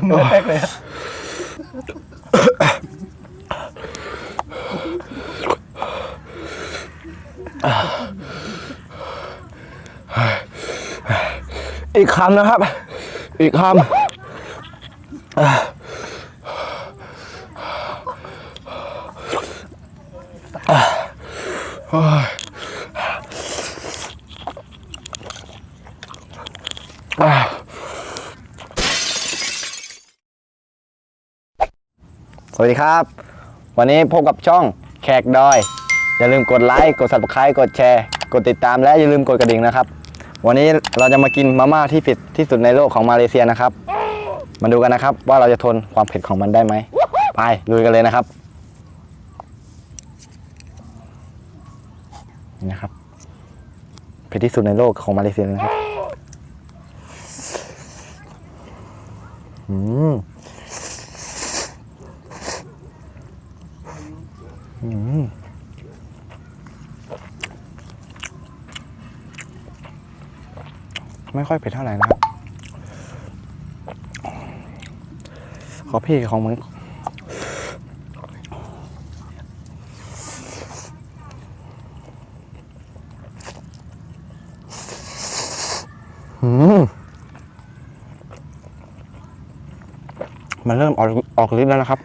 ผมเนื้อแตกเลยอะอีกคำนะครับ อีกคำอะอะโอ้ยอะส วัสดีครับ วันนี้พบกับช่องแขกดอย อย่าลืมกดไลค์กด subscribe กดแชร์ กดติดตามและอย่าลืมกดกระดิ่งนะครับ วันนี้เราจะมากินมาม่าที่เผ็ดที่สุดในโลกของมาเลเซียนะครับ มาดูกันนะครับว่าเราจะทนความเผ็ดของมันได้ไหมไปลุยกันเลยนะครับนี่นะครับเผ็ดที่สุดในโลกของมาเลเซียเลยนะครับอืม อืม ไม่ค่อยเผ็ดเท่าไหร่นะครับ ขอพี่ของมันอืมมันเริ่มออกออกฤทธิ์แล้วนะครับ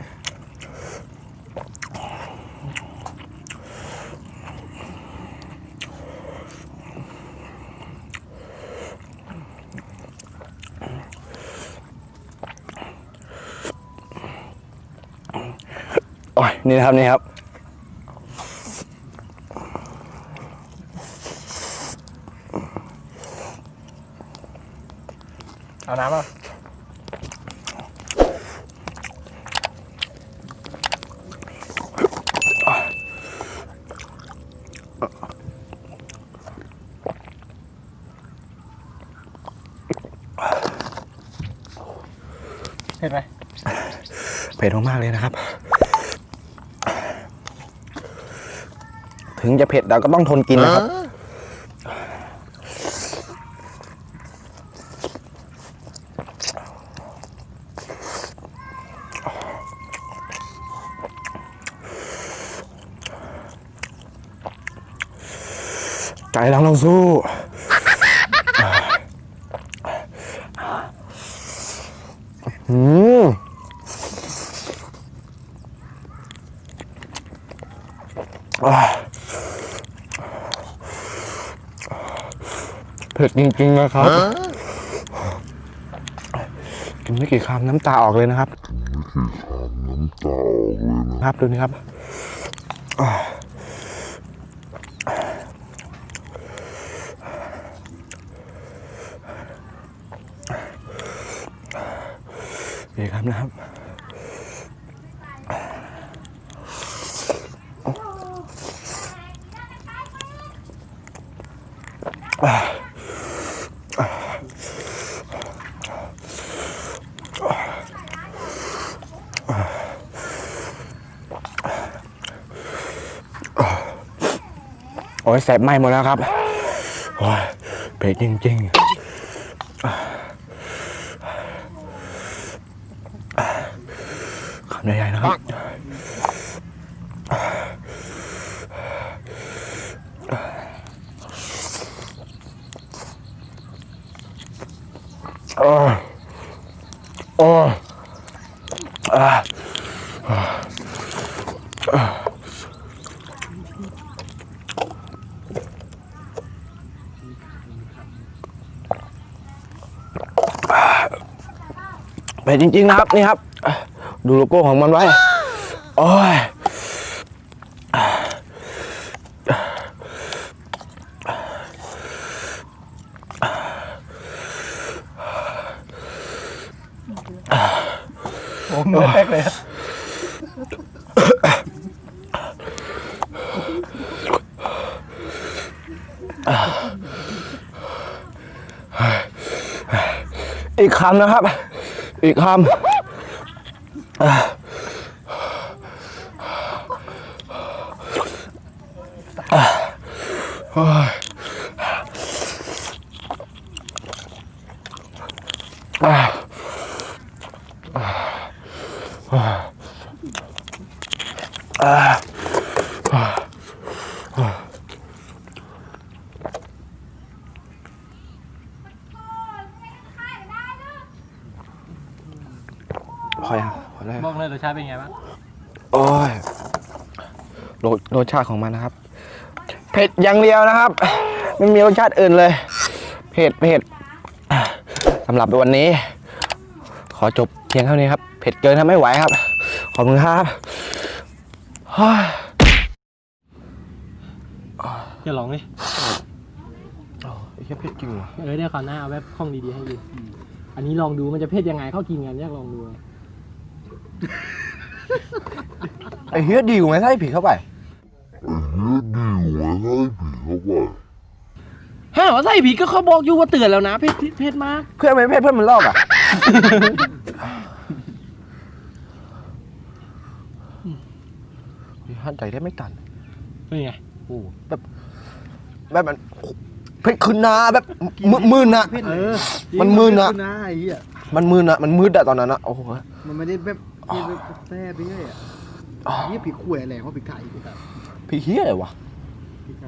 นี่นะครับนี่ครับ เอาน้ำป่ะเห็นไหมเผ็ดมากๆเลยนะครับ ถึงจะเผ็ดเราก็ต้องทนกินนะครับ ใจเราต้องสู้อืม เผ็ดจริงๆนะครับ กินไม่กี่คำน้ำตาออกเลยนะครับน้ำตาออกเลยนะครับดูนี่ครับอ่าเดี๋ยวครับนะครับ โอ้ยแสบไหมหมดแล้วครับโอ้ยเผ็ดจริงๆคำใหญ่ๆนะครับโอ้ยโอ้ยอ่า เผ็ดจริงๆนะครับนี่ครับ ดูโลโก้ของมันไว้โอ้ยผมเนื้อแตกเลยอะอีกคำนะครับ อีกห้ามอ่า พอยังพอแล้วบอกเลยรสชาติเป็นไงบ้างโอ้ยรสรสชาติของมันนะครับ เผ็ดอย่างเดียวนะครับ ไม่มีรสชาติอื่นเลย เผ็ดเผ็ดสำหรับวันนี้ ขอจบเพียงเท่านี้ครับ เผ็ดเกินทำไม่ไหวครับ ขอบคุณครับเฮ้ยอย่าลองดิโอ้ยเหี้ยเผ็ดจริงว่ะเออเดี๋ยวคราวหน้าเอาแบบข้องดีๆให้ดูอันนี้ลองดูมันจะเผ็ดยังไงเข้ากินกันอยากลองดู ไอ้เฮียดีกว่าไหมถ้าให้ผีเข้าไปไอ้เหี้ยดีกว่าให้ผีเข้าไป ฮะว่าใส่ผีก็เขาบอกอยู่ว่าเตือนแล้วนะเผ็ดเผ็ดมากเพื่อนไม่เผ็ดเพื่อนมันลอกอะ หันใจได้ไม่ตันเป็นไงโอ้แบบแบบมันเผ็ดขึ้นหนาแบบมึมึนอะเออมันมึนอะนะไอ้เหี้ยมันมึนอะมันมืดอะตอนนั้นอะโอ้โหมันไม่ได้แบบ เผ็ดแบบแซ่บไปเรื่อยอะเหี้ยผีข่วยแหลงว่าผีไก่ผีไก่พี่เฮียอะไรวะ ผีไก่